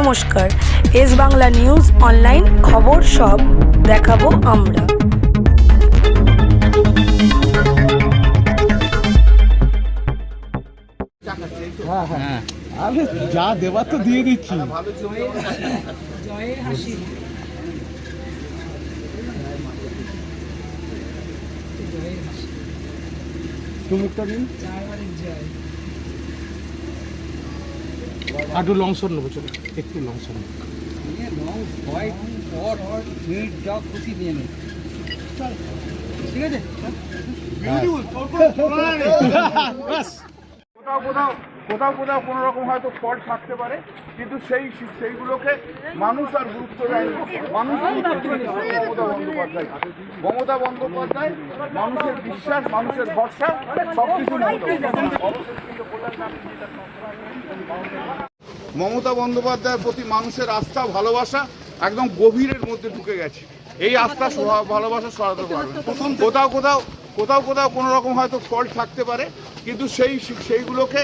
নমস্কার। S Bangla news online খবর সব দেখাবো আমরা। আরে যা দেবার তো দিয়ে দিচ্ছি। তুমুকটা দিন আর লং শট নেব চলো। একটু লংসর নেব। ঠিক আছে? কোথাও কোথাও। কোথাও কোথাও কোনো রকম হয়তো ফল্ট থাকতে পারে, কিন্তু সেই সেইগুলোকে মানুষ আর গুরুত্ব দেয়নি মানুষ মমতা বন্দ্যোপাধ্যায়। মমতা বন্দ্যোপাধ্যায় মানুষের বিশ্বাস, মানুষের ভরসা সব কিছু মমতা বন্দ্যোপাধ্যায়ের প্রতি মানুষের আস্থা, ভালোবাসা একদম গভীরের মধ্যে ঢুকে গেছে। এই আস্থা ভালোবাসা সরাতে পারবে। কোথাও কোথাও কোথাও কোথাও কোনো রকম হয়তো ফল্ট থাকতে পারে কিন্তু সেই সেইগুলোকে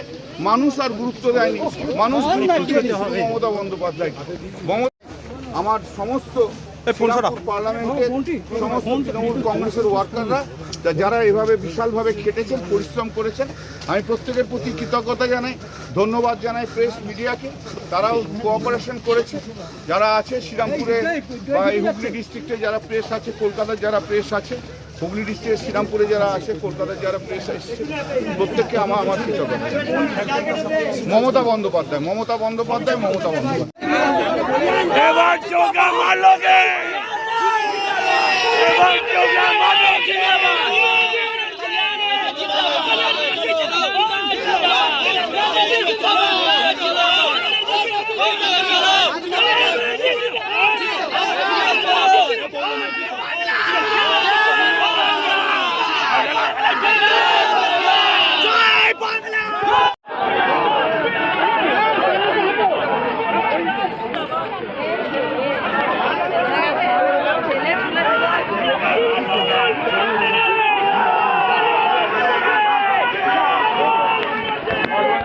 মানুষ আর গুরুত্ব দেয়নি। মানুষ মমতা বন্দ্যোপাধ্যায়। মমতা আমার সমস্ত পার্লামেন্টের সমস্ত তৃণমূল কংগ্রেসের ওয়ার্কাররা যারা এভাবে বিশালভাবে খেটেছেন, পরিশ্রম করেছেন, আমি প্রত্যেকের প্রতি কৃতজ্ঞতা জানাই, ধন্যবাদ জানাই প্রেস মিডিয়াকে, তারাও কোঅপারেশন করেছে। যারা আছে শ্রীরামপুরে বা হুগলি ডিস্ট্রিক্টে যারা প্রেস আছে, কলকাতার যারা প্রেস আছে, হুগলি ডিস্ট্রিক্টের শ্রীরামপুরে যারা আছে, কলকাতার যারা প্রেস এসেছে, প্রত্যেককে আমার আমার কৃতজ্ঞতা মমতা বন্দ্যোপাধ্যায় মমতা বন্দ্যোপাধ্যায় মমতা বন্দ্যোপাধ্যায়। Bolsonaro!